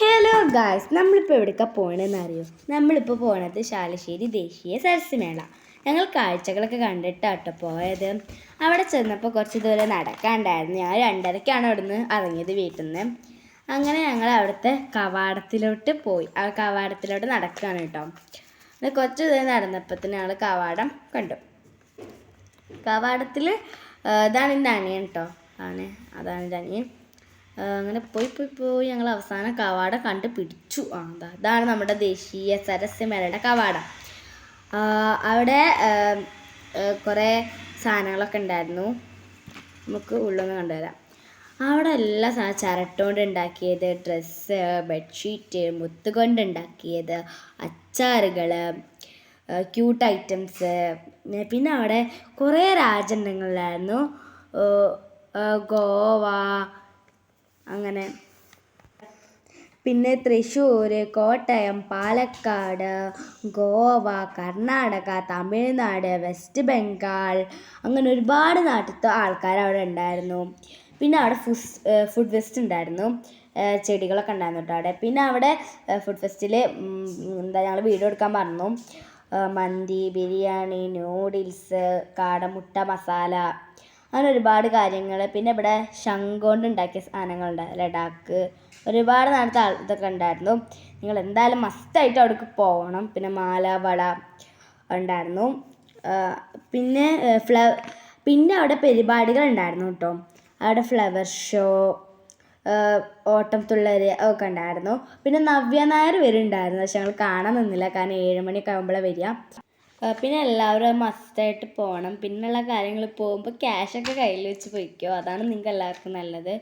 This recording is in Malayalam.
ഹലോ ഗായ്സ് നമ്മളിപ്പോൾ എവിടേക്കാ പോകണമെന്ന് അറിയോ? നമ്മളിപ്പോൾ പോണത് ശാലശ്ശേരി ദേശീയ സരസ്യമേള ഞങ്ങൾ കാഴ്ചകളൊക്കെ കണ്ടിട്ടാട്ടോ പോയത്. അവിടെ ചെന്നപ്പോൾ കുറച്ച് ദൂരം നടക്കാണ്ടായിരുന്നു. ഞാൻ രണ്ടരയ്ക്കാണ് അവിടുന്ന് ഇറങ്ങിയത് വീട്ടിൽ നിന്ന് അങ്ങനെ ഞങ്ങൾ അവിടുത്തെ കവാടത്തിലോട്ട് പോയി. ആ കവാടത്തിലോട്ട് നടക്കുകയാണ് കേട്ടോ. അത് കുറച്ച് ദൂരം നടന്നപ്പോൾ ഞങ്ങൾ കവാടം കണ്ടു. കവാടത്തിൽ ഇതാണ് എന്റെ അനിയൻ കേട്ടോ ആണ്. അതാണ് എന്റെ അനിയൻ. അങ്ങനെ പോയി പോയി പോയി ഞങ്ങൾ അവസാനം കവാട കണ്ട് പിടിച്ചു. ആ അതാ ഇതാണ് നമ്മുടെ ദേശീയ സരസ്യമേളയുടെ കവാട. അവിടെ കുറേ സാധനങ്ങളൊക്കെ ഉണ്ടായിരുന്നു. നമുക്ക് ഉള്ളൊന്ന് കണ്ടുവരാം. അവിടെ എല്ലാ സാധനം ചിരട്ടുകൊണ്ട് ഉണ്ടാക്കിയത് ഡ്രസ്സ് ബെഡ്ഷീറ്റ് മുത്തുകൊണ്ട് ഉണ്ടാക്കിയത് അച്ചാറുകൾ ക്യൂട്ട് ഐറ്റംസ് പിന്നെ അവിടെ കുറേ രാജ്യങ്ങളിലായിരുന്നു ഗോവ അങ്ങനെ. പിന്നെ തൃശ്ശൂർ കോട്ടയം പാലക്കാട് ഗോവ കർണാടക തമിഴ്നാട് വെസ്റ്റ് ബംഗാൾ അങ്ങനെ ഒരുപാട് നാട്ടിലത്തെ ആൾക്കാർ അവിടെ ഉണ്ടായിരുന്നു. പിന്നെ അവിടെ ഫുസ് ഫുഡ് ഫെസ്റ്റ് ഉണ്ടായിരുന്നു. ചെടികളൊക്കെ ഉണ്ടായിരുന്നു കേട്ടോ അവിടെ. പിന്നെ അവിടെ ഫുഡ് ഫെസ്റ്റിൽ എന്താ ഞങ്ങൾ വീഡിയോ എടുക്കാൻ പറഞ്ഞു. മന്തി ബിരിയാണി നൂഡിൽസ് കാടമുട്ട മസാല അങ്ങനെ ഒരുപാട് കാര്യങ്ങൾ. പിന്നെ ഇവിടെ ശംഖുകൊണ്ട് ഉണ്ടാക്കിയ സാധനങ്ങളുണ്ട്. ലഡാക്ക്. ഒരുപാട് നാളത്തെ ഇതൊക്കെ ഉണ്ടായിരുന്നു. നിങ്ങൾ എന്തായാലും മസ്റ്റായിട്ട് അവിടേക്ക് പോകണം. പിന്നെ മാല വള ഉണ്ടായിരുന്നു പിന്നെ ഫ്ലവർ പിന്നെ അവിടെ പരിപാടികൾ ഉണ്ടായിരുന്നു കേട്ടോ. അവിടെ ഫ്ലവർ ഷോ ഓട്ടം തുള്ളൽ ഒക്കെ ഉണ്ടായിരുന്നു. പിന്നെ നവ്യ നായർ വരുന്നുണ്ടായിരുന്നു. പക്ഷെ ഞങ്ങൾ കാണാൻ നിന്നില്ല. കാരണം ഏഴ് മണിയൊക്കെ ആകുമ്പോഴാണ് വരിക. പിന്നെ എല്ലാവരും മസ്റ്റായിട്ട് പോകണം പിന്നെയുള്ള കാര്യങ്ങൾ പോകുമ്പോൾ ക്യാഷൊക്കെ കയ്യിൽ വെച്ച് പോയിക്കോ. അതാണ് നിങ്ങൾക്ക് എല്ലാവർക്കും നല്ലത്.